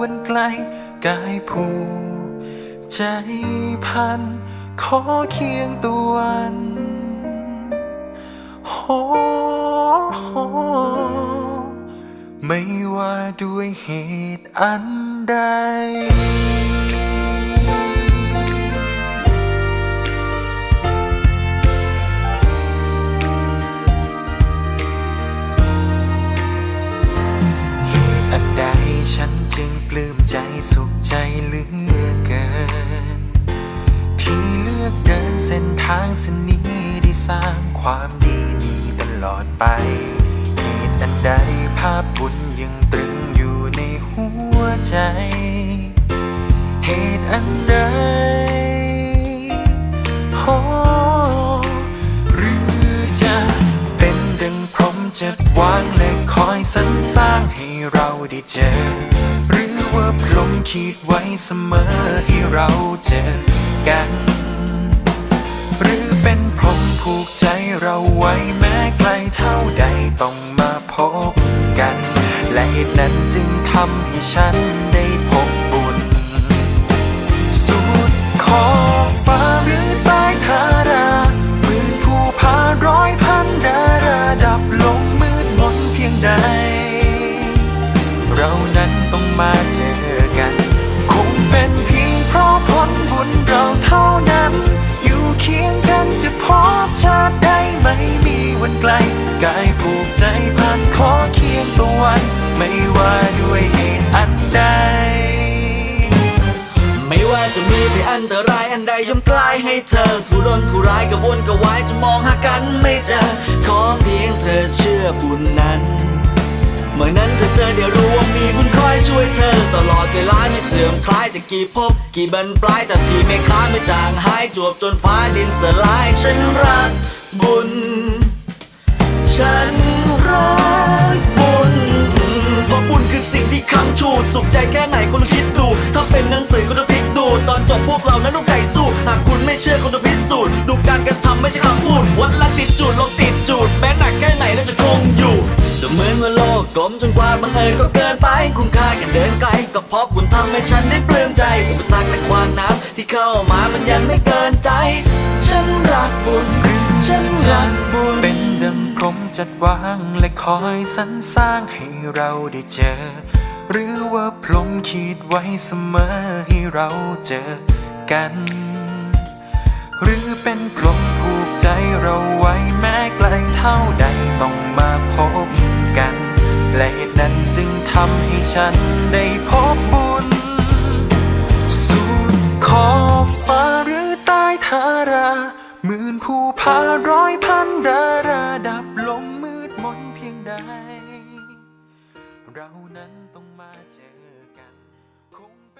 วันไกล กายผูก ใจพัน ขอเคียงตัววันโหโหไม่ว่าด้วยเหตุอันใด ฉันจึงปลื้มใจสุขใจเหลือเกิน ที่เลือกเดินเส้นทางเส้นนี้ได้สร้างความดีนี้ตลอดไปเหตุอันใดภาพบุญยังตรึงอยู่ในหัวใจ เหตุอันใดโอหรือจะเป็นดังพรหมจัดวางและคอยสรรสร้างให้ เราได้เจอ หรือว่าพรหมคิดไว้เสมอให้เราเจอกัน หรือเป็นพรหมผูกใจเราไว้แม้ไกลเท่าใดต้องมาพบกัน และเหตุนั้นจึงทำให้ฉันได้พบบุญ สุดขอ เรานั้นต้องมาเจอกัน คงเป็นเพียงเพราะผลบุญเราเท่านั้น อยู่เคียงกันจะพบชาติใดไม่มีวันไกล กายผูกใจพันขอเคียงตัววัน ไม่ว่าด้วยเหตุอันใดไม่ว่าจะมีภัยอันตรายอันใดย่อมกลายให้เธอทุรนทุรายกระวนกระวายจะมองหากันไม่เจอขอเพียงเธอเชื่อบุญนั้น เมื่อนั้นเธอเธอได้รู้ว่ามีบุญคอยช่วยเธอ ตลอดเวลาไม่เสื่อมคลายจะกี่ภพกี่บรรปลายแต่ที่ไม่ค้าไม่จางหายจวบจนฟ้าดินสลายฉันรักบุญ ฉันรักบุญเพราะบุญคือสิ่งที่ค้ำชู สุขใจแค่ไหนคุณคิดดู ถ้าเป็นหนังสือคุณต้องพลิกดู ตอนจบพวกเรานั้นต้องใจสู้ หากคุณไม่เชื่อคุณต้องพิสูจน์ดูการกระทำไม่ใช่คำพูดวัดละติดจูดลงติดจูดแม้หนักแค่ไหนน่าจะคงอยู่ จะเหมือนว่าโลกกลมจนกว่าบังเอิญก็เกินไป คุ้มค่ากันเดินไกล ก็เพราะบุญทำให้ฉันได้ปลื้มใจ อุปสรรคและควางน้ำที่เข้ามามันยังไม่เกินใจ ฉันรักบุญ ฉันรักบุญ เป็นดังพรหมจัดวางและคอยสรรสร้างให้เราได้เจอ หรือว่าพรหมคิดไว้เสมอให้เราเจอกัน หรือเป็นพรหมผูกใจเราไว้แม้ไกลเท่าใดต้องมาพบ ให้ฉันได้พบบุญสุดขอบฟ้าหรือใต้ธาราหมื่นผู้พาร้อยพันดาราดับลงมืดมนเพียงใด เรานั้น